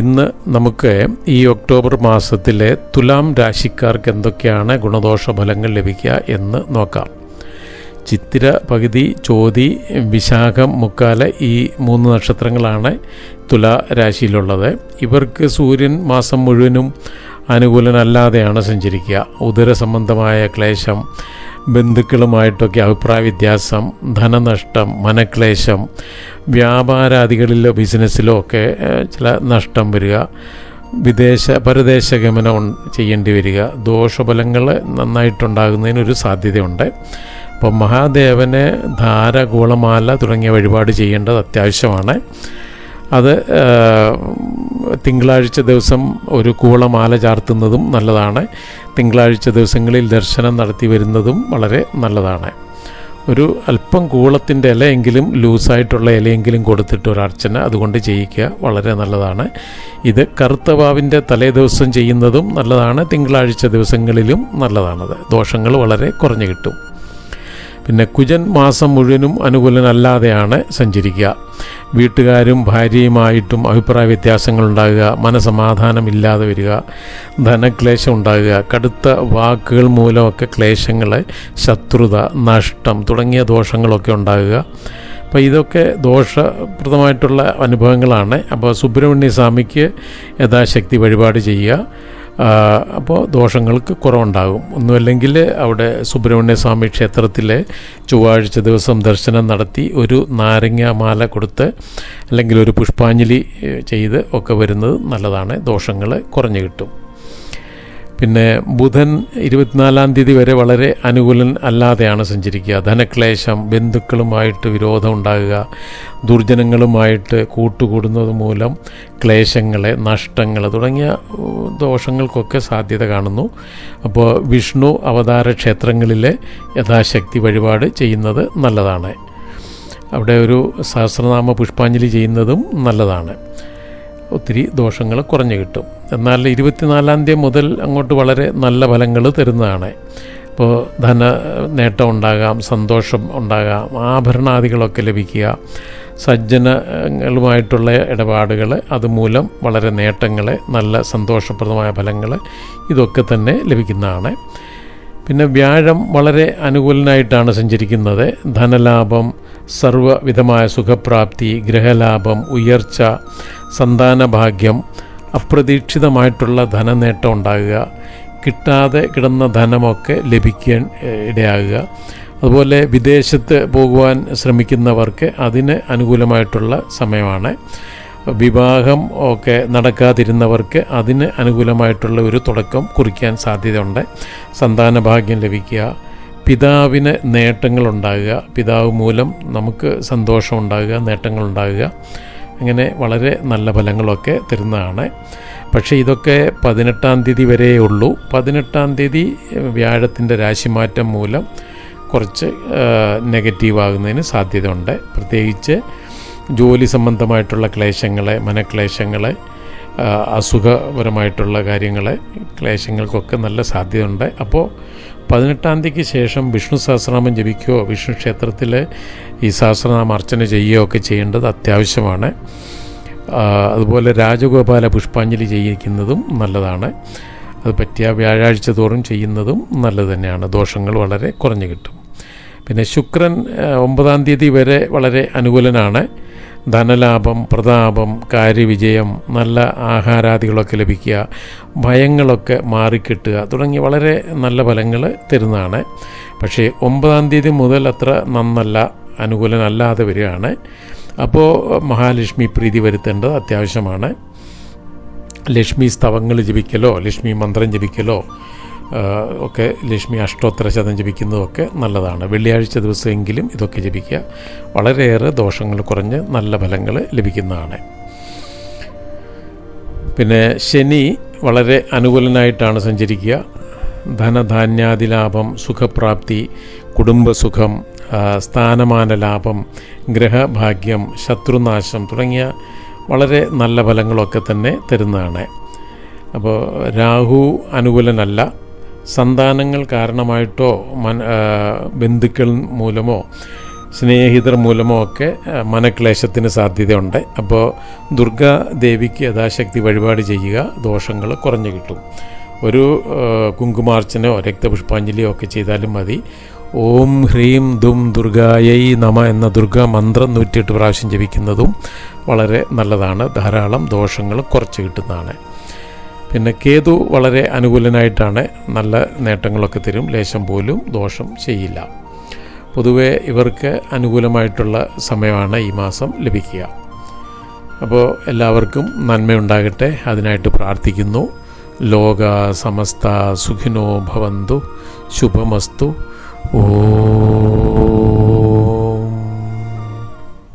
ഇന്ന് നമുക്ക് ഈ ഒക്ടോബർ മാസത്തിലെ തുലാം രാശിക്കാർക്ക് എന്തൊക്കെയാണ് ഗുണദോഷ ഫലങ്ങൾ ലഭിക്കുക എന്ന് നോക്കാം. ചിത്തിര പകുതി ചോതി വിശാഖം മുക്കാല ഈ മൂന്ന് നക്ഷത്രങ്ങളാണ് തുലാ രാശിയിലുള്ളത്. ഇവർക്ക് സൂര്യൻ മാസം മുഴുവനും അനുകൂലനല്ലാതെയാണ് സഞ്ചരിക്കുക. ഉദര സംബന്ധമായ ക്ലേശം ബന്ധുക്കളുമായിട്ടൊക്കെ അഭിപ്രായ വ്യത്യാസം ധനനഷ്ടം മനക്ലേശം വ്യാപാരാദികളിലോ ബിസിനസ്സിലോ ഒക്കെ ചില നഷ്ടം വരിക വിദേശ പരദേശ ഗമനം ചെയ്യേണ്ടി വരിക ദോഷഫലങ്ങൾ നന്നായിട്ടുണ്ടാകുന്നതിനൊരു സാധ്യതയുണ്ട്. അപ്പോൾ മഹാദേവന് ധാരഗോളമാല തുടങ്ങിയ വഴിപാട് ചെയ്യേണ്ടത് അത്യാവശ്യമാണ്. അത് തിങ്കളാഴ്ച ദിവസം ഒരു കൂളമാല ചാർത്തുന്നതും നല്ലതാണ്. തിങ്കളാഴ്ച ദിവസങ്ങളിൽ ദർശനം നടത്തി വരുന്നതും വളരെ നല്ലതാണ്. ഒരു അല്പം കൂളത്തിന്റെ ഇലയെങ്കിലും ലൂസായിട്ടുള്ള ഇലയെങ്കിലും കൊടുത്തിട്ട് ഒരു അർച്ചന അതുകൊണ്ട് ചെയ്യിക്കുക വളരെ നല്ലതാണ്. ഇത് കറുത്ത വാവിന്റെ തലേ ദിവസം ചെയ്യുന്നതും നല്ലതാണ്. തിങ്കളാഴ്ച ദിവസങ്ങളിലും നല്ലതാണത്. ദോഷങ്ങൾ വളരെ കുറഞ്ഞു കിട്ടും. പിന്നെ കുജൻ മാസം മുഴുവനും അനുകൂലനല്ലാതെയാണ് സഞ്ചരിക്കുക. വീട്ടുകാരും ഭാര്യയുമായിട്ടും അഭിപ്രായ വ്യത്യാസങ്ങൾ ഉണ്ടാകുക മനസമാധാനമില്ലാതെ വരിക ധനക്ലേശം ഉണ്ടാകുക കടുത്ത വാക്കുകൾ മൂലമൊക്കെ ക്ലേശങ്ങൾ ശത്രുത നഷ്ടം തുടങ്ങിയ ദോഷങ്ങളൊക്കെ ഉണ്ടാകുക. അപ്പോൾ ഇതൊക്കെ ദോഷപ്രദമായിട്ടുള്ള അനുഭവങ്ങളാണ്. അപ്പോൾ സുബ്രഹ്മണ്യ സ്വാമിക്ക് യഥാശക്തി വഴിപാട് ചെയ്യുക. അപ്പോൾ ദോഷങ്ങൾക്ക് കുറവുണ്ടാകും. ഒന്നുമല്ലെങ്കിൽ അവിടെ സുബ്രഹ്മണ്യ സ്വാമി ക്ഷേത്രത്തിലെ ചൊവ്വാഴ്ച ദിവസം ദർശനം നടത്തി ഒരു നാരങ്ങ മാല കൊടുത്ത് അല്ലെങ്കിൽ ഒരു പുഷ്പാഞ്ജലി ചെയ്ത് ഒക്കെ വരുന്നത് നല്ലതാണ്. ദോഷങ്ങൾ കുറഞ്ഞു കിട്ടും. പിന്നെ ബുധൻ ഇരുപത്തിനാലാം തീയതി വരെ വളരെ അനുകൂലൻ അല്ലാതെയാണ് സഞ്ചരിക്കുക. ധനക്ലേശം ബന്ധുക്കളുമായിട്ട് വിരോധം ഉണ്ടാകുക ദുർജനങ്ങളുമായിട്ട് കൂട്ടുകൂടുന്നത് മൂലം ക്ലേശങ്ങളെ നഷ്ടങ്ങൾ തുടങ്ങിയ ദോഷങ്ങൾക്കൊക്കെ സാധ്യത കാണുന്നു. അപ്പോൾ വിഷ്ണു അവതാര ക്ഷേത്രങ്ങളിലെ യഥാശക്തി വഴിപാട് ചെയ്യുന്നത് നല്ലതാണ്. അവിടെ ഒരു സഹസ്രനാമ പുഷ്പാഞ്ജലി ചെയ്യുന്നതും നല്ലതാണ്. ഒത്തിരി ദോഷങ്ങൾ കുറഞ്ഞു കിട്ടും. എന്നാൽ ഇരുപത്തിനാലാം തീയതി മുതൽ അങ്ങോട്ട് വളരെ നല്ല ഫലങ്ങൾ തരുന്നതാണ്. ഇപ്പോൾ ധന നേട്ടം ഉണ്ടാകാം സന്തോഷം ഉണ്ടാകാം ആഭരണാദികളൊക്കെ ലഭിക്കുക സജ്ജനങ്ങളുമായിട്ടുള്ള ഇടപാടുകൾ അതുമൂലം വളരെ നേട്ടങ്ങൾ നല്ല സന്തോഷപ്രദമായ ഫലങ്ങൾ ഇതൊക്കെ തന്നെ ലഭിക്കുന്നതാണ്. പിന്നെ വ്യാഴം വളരെ അനുകൂലനായിട്ടാണ് സഞ്ചരിക്കുന്നത്. ധനലാഭം സർവവിധമായ സുഖപ്രാപ്തി ഗ്രഹലാഭം ഉയർച്ച സന്താനഭാഗ്യം അപ്രതീക്ഷിതമായിട്ടുള്ള ധനനേട്ടം ഉണ്ടാകുക കിട്ടാതെ കിടന്ന ധനമൊക്കെ ലഭിക്കാൻ ഇടയാകുക. അതുപോലെ വിദേശത്ത് പോകുവാൻ ശ്രമിക്കുന്നവർക്ക് അതിന് അനുകൂലമായിട്ടുള്ള സമയമാണ്. വിവാഹം ഒക്കെ നടക്കാതിരുന്നവർക്ക് അതിന് അനുകൂലമായിട്ടുള്ള ഒരു തുടക്കം കുറിക്കാൻ സാധ്യതയുണ്ട്. സന്താന ഭാഗ്യം ലഭിക്കുക പിതാവിന് നേട്ടങ്ങളുണ്ടാകുക പിതാവ് മൂലം നമുക്ക് സന്തോഷം ഉണ്ടാകുക നേട്ടങ്ങളുണ്ടാകുക അങ്ങനെ വളരെ നല്ല ഫലങ്ങളൊക്കെ തരുന്നതാണ്. പക്ഷേ ഇതൊക്കെ പതിനെട്ടാം തീയതി വരെയേ ഉള്ളൂ. പതിനെട്ടാം തീയതി വ്യാഴത്തിന്റെ രാശിമാറ്റം മൂലം കുറച്ച് നെഗറ്റീവ് ആകുന്നതിന് സാധ്യതയുണ്ട്. പ്രത്യേകിച്ച് ജോലി സംബന്ധമായിട്ടുള്ള ക്ലേശങ്ങളെ മനക്ലേശങ്ങളെ അസുഖപരമായിട്ടുള്ള കാര്യങ്ങളെ ക്ലേശങ്ങൾക്കൊക്കെ നല്ല സാധ്യതയുണ്ട്. അപ്പോൾ പതിനെട്ടാം തീയതിക്ക് ശേഷം വിഷ്ണു സഹസ്രനാമം ജപിക്കുകയോ വിഷ്ണു ക്ഷേത്രത്തിൽ ഈ സഹസ്രനാമം അർച്ചന ചെയ്യുകയോ ഒക്കെ ചെയ്യേണ്ടത് അത്യാവശ്യമാണ്. അതുപോലെ രാജഗോപാല പുഷ്പാഞ്ജലി ചെയ്യിക്കുന്നതും നല്ലതാണ്. അത് പറ്റിയ വ്യാഴാഴ്ച തോറും ചെയ്യുന്നതും നല്ലത് തന്നെയാണ്. ദോഷങ്ങൾ വളരെ കുറഞ്ഞു കിട്ടും. പിന്നെ ശുക്രൻ ഒമ്പതാം തീയതി വരെ വളരെ അനുകൂലനാണ്. ധനലാഭം പ്രതാപം കാര്യവിജയം നല്ല ആഹാരാദികളൊക്കെ ലഭിക്കുക ഭയങ്ങളൊക്കെ മാറിക്കിട്ടുക തുടങ്ങി വളരെ നല്ല ഫലങ്ങൾ തരുന്നതാണ്. പക്ഷേ ഒമ്പതാം തീയതി മുതൽ അത്ര നന്നല്ല അനുകൂലനല്ലാതെ വരികയാണ്. അപ്പോൾ മഹാലക്ഷ്മി പ്രീതി വരുത്തേണ്ടത് അത്യാവശ്യമാണ്. ലക്ഷ്മി സ്തവങ്ങൾ ജപിക്കലോ ലക്ഷ്മി മന്ത്രം ജപിക്കലോ ഒക്കെ ലക്ഷ്മി അഷ്ടോത്തര ശതം ജപിക്കുന്നതൊക്കെ നല്ലതാണ്. വെള്ളിയാഴ്ച ദിവസമെങ്കിലും ഇതൊക്കെ ജപിക്കുക. വളരെയേറെ ദോഷങ്ങൾ കുറഞ്ഞ് നല്ല ഫലങ്ങൾ ലഭിക്കുന്നതാണ്. പിന്നെ ശനി വളരെ അനുകൂലനായിട്ടാണ് സഞ്ചരിക്കുക. ധനധാന്യാദി ലാഭം സുഖപ്രാപ്തി കുടുംബസുഖം സ്ഥാനമാന ലാഭം ഗ്രഹഭാഗ്യം ശത്രുനാശം തുടങ്ങിയ വളരെ നല്ല ഫലങ്ങളൊക്കെ തന്നെ തരുന്നതാണ്. അപ്പോൾ രാഹു അനുകൂലനല്ല. സന്താനങ്ങൾ കാരണമായിട്ടോ ആ, ബന്ധുക്കൾ മൂലമോ സ്നേഹിതർ മൂലമോ ഒക്കെ മനക്ലേശത്തിന് സാധ്യതയുണ്ട്. അപ്പോൾ ദുർഗാ ദേവിക്ക് യഥാശക്തി വഴിപാട് ചെയ്യുക ദോഷങ്ങൾ കുറഞ്ഞു കിട്ടും. ഒരു കുങ്കുമാർച്ചനോ രക്തപുഷ്പാഞ്ജലിയോ ഒക്കെ ചെയ്താലും മതി. ഓം ഹ്രീം ദും ദുർഗായൈ നമ എന്ന ദുർഗാ മന്ത്രം നൂറ്റിയെട്ട് പ്രാവശ്യം ജപിക്കുന്നതും വളരെ നല്ലതാണ്. ധാരാളം ദോഷങ്ങൾ കുറച്ച് കിട്ടുന്നതാണ്. പിന്നെ കേതു വളരെ അനുകൂലനായിട്ടാണ് നല്ല നേട്ടങ്ങളൊക്കെ തരും. ലേശം പോലും ദോഷം ചെയ്യില്ല. പൊതുവേ ഇവർക്ക് അനുകൂലമായിട്ടുള്ള സമയമാണ് ഈ മാസം ലഭിക്കുക. അപ്പോൾ എല്ലാവർക്കും നന്മയുണ്ടാകട്ടെ. അതിനായിട്ട് പ്രാർത്ഥിക്കുന്നു. ലോക സമസ്ത സുഖിനോ ഭവന്തു. ശുഭമസ്തു. ഓ